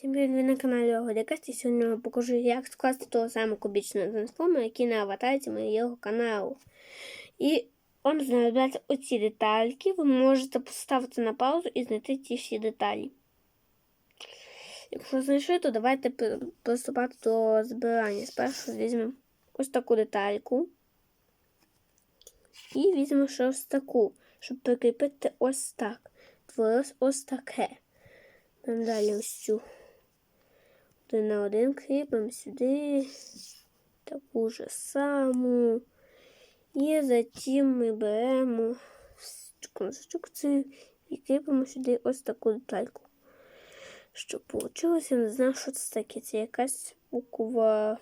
Всім привіт, ви на каналі Огодикаст і сьогодні вам покажу, як скласти того самого кубічного трансформера, який на аватарці моєго каналу. І вам знадобляться оці детальки. Ви можете поставити на паузу і знайти ті всі деталі. Якщо знайшли, то давайте приступати до збирання. Спершу візьмемо ось таку детальку. І візьмемо ще ось таку, щоб прикріпити ось так. Творилось ось таке. Далі ось цю. Один на один кріпимо сюди. Таку ж саму. І затім ми беремо конструкцію і кріпимо сюди ось таку детальку. Що вийшло, я не знаю, що це таке. Це якась буква.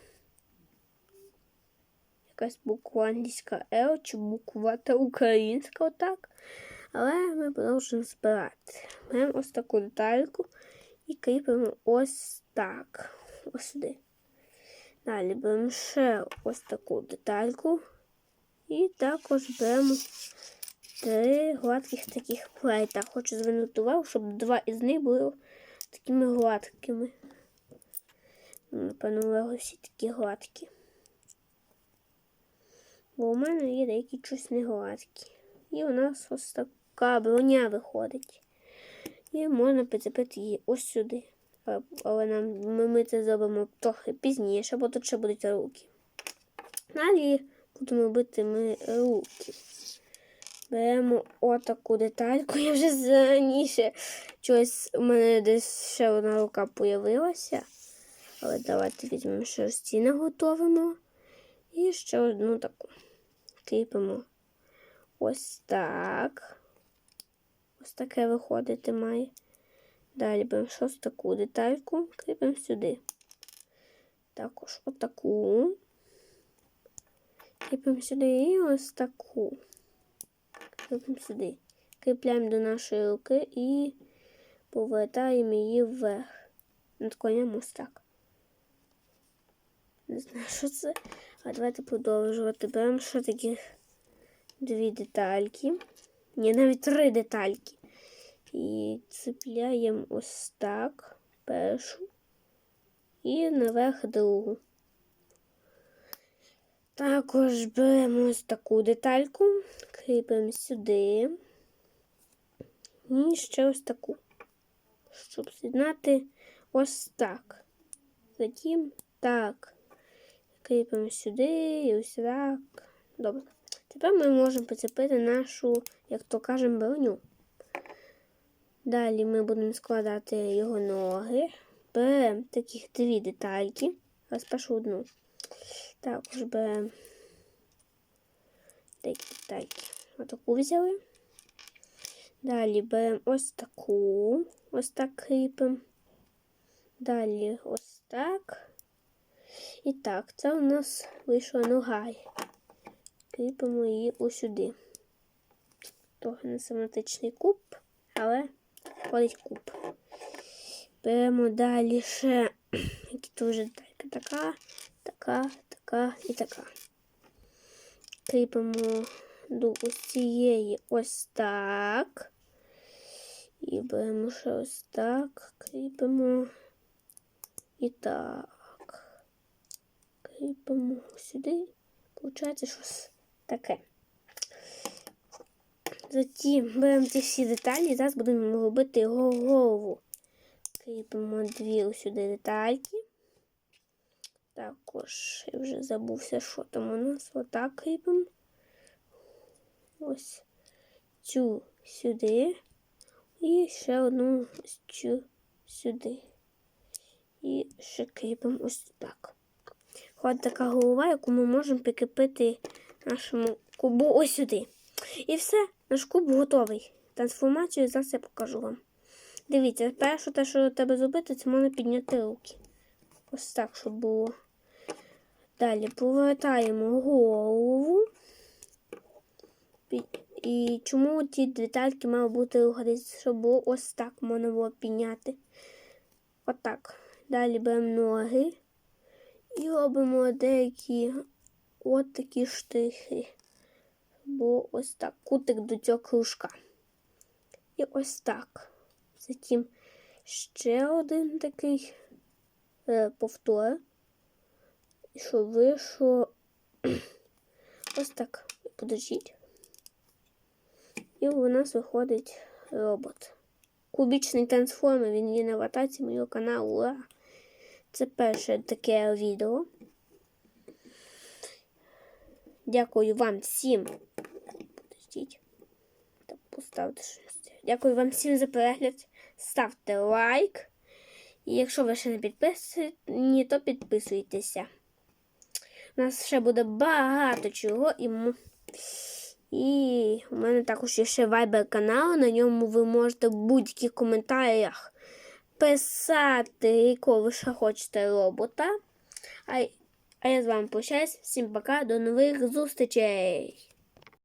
Якась буква англійська L чи буква та українська отак. Але ми продовжуємо збирати. Беремо ось таку детальку і кріпимо ось так. Ось сюди. Далі беремо ще ось таку детальку. І також беремо три гладких таких плейта. Хочу звернути увагу, щоб два із них були такими гладкими. Напевно, всі такі гладкі. Бо у мене є деякі щось не гладкі. І у нас ось така броня виходить. І можна прицепити її ось сюди. Але нам, ми, це зробимо трохи пізніше, бо тут ще будуть руки. Далі будемо робити ми руки. Беремо отаку детальку. Я вже раніше щось у мене десь ще одна рука появилася. Але давайте візьмемо ще ось ці наготовимо. І ще одну таку. Кріпимо ось так. Ось таке виходити має. Далі беремо ще ось таку детальку, кріпимо сюди. Також отаку. Кріпимо сюди і ось таку. Кріпимо сюди. Кріпляємо до нашої руки і повертаємо її вверх. Надклоняємо ось так. Не знаю, що це. А давайте продовжувати. Беремо ще такі дві детальки. Ні, навіть три детальки. І цепляємо ось так першу і наверх другу. Також беремо ось таку детальку, кріпимо сюди. І ще ось таку, щоб з'єднати ось так. Затім так. Кріпимо сюди і ось так. Добре. Тепер ми можемо прицепити нашу, як то кажемо, броню. Далі ми будемо складати його ноги. Беремо таких дві детальки. Спершу одну. Також беремо такі детальки. Отаку взяли. Далі беремо ось таку. Ось так кріпимо. Далі ось так. І так, це у нас вийшла нога. Кріпимо її ось сюди. Трохи не симметричний куб, але ходить куб. Беремо далі ще дуже детальки. Така, така, така і така. Кріпимо до ось цієї ось так. І беремо ще ось так, кріпимо і так. Кріпимо сюди. Получається щось таке. Затім беремо ці всі деталі і зараз будемо робити його голову. Кріпимо дві сюди детальки. Також я вже забувся, що там у нас. Отак кріпимо. Ось цю сюди. І ще одну ось цю сюди. І ще кріпимо ось так. Ось така голова, яку ми можемо прикріпити нашому кубу ось сюди. І все, наш куб готовий. Трансформацію зараз я покажу вам. Дивіться, перше те, що треба зробити, це можна підняти руки. Ось так, щоб було. Далі повертаємо голову. І чому ті детальки мають бути рухатись, щоб було ось так можна було підняти. Отак. Далі беремо ноги і робимо деякі от такі штрихи. Бо ось так кутик до цього кружка. І ось так. Затім ще один такий е, повтор, що вийшло ось так. Подождіть. І у нас виходить робот. Кубічний трансформер, він є на аватарці моєго каналу. Ура! Це перше таке відео. Дякую вам всім. Подождіть. Щось. Дякую вам всім за перегляд. Ставте лайк. І якщо ви ще не підписані, то підписуйтеся. У нас ще буде багато чого. І, і у мене також є ще вайбер канал. На ньому ви можете в будь-яких коментарях писати, якого ви ще хочете робота. А, а я з вами прощаюсь. Всім пока, до нових зустрічей!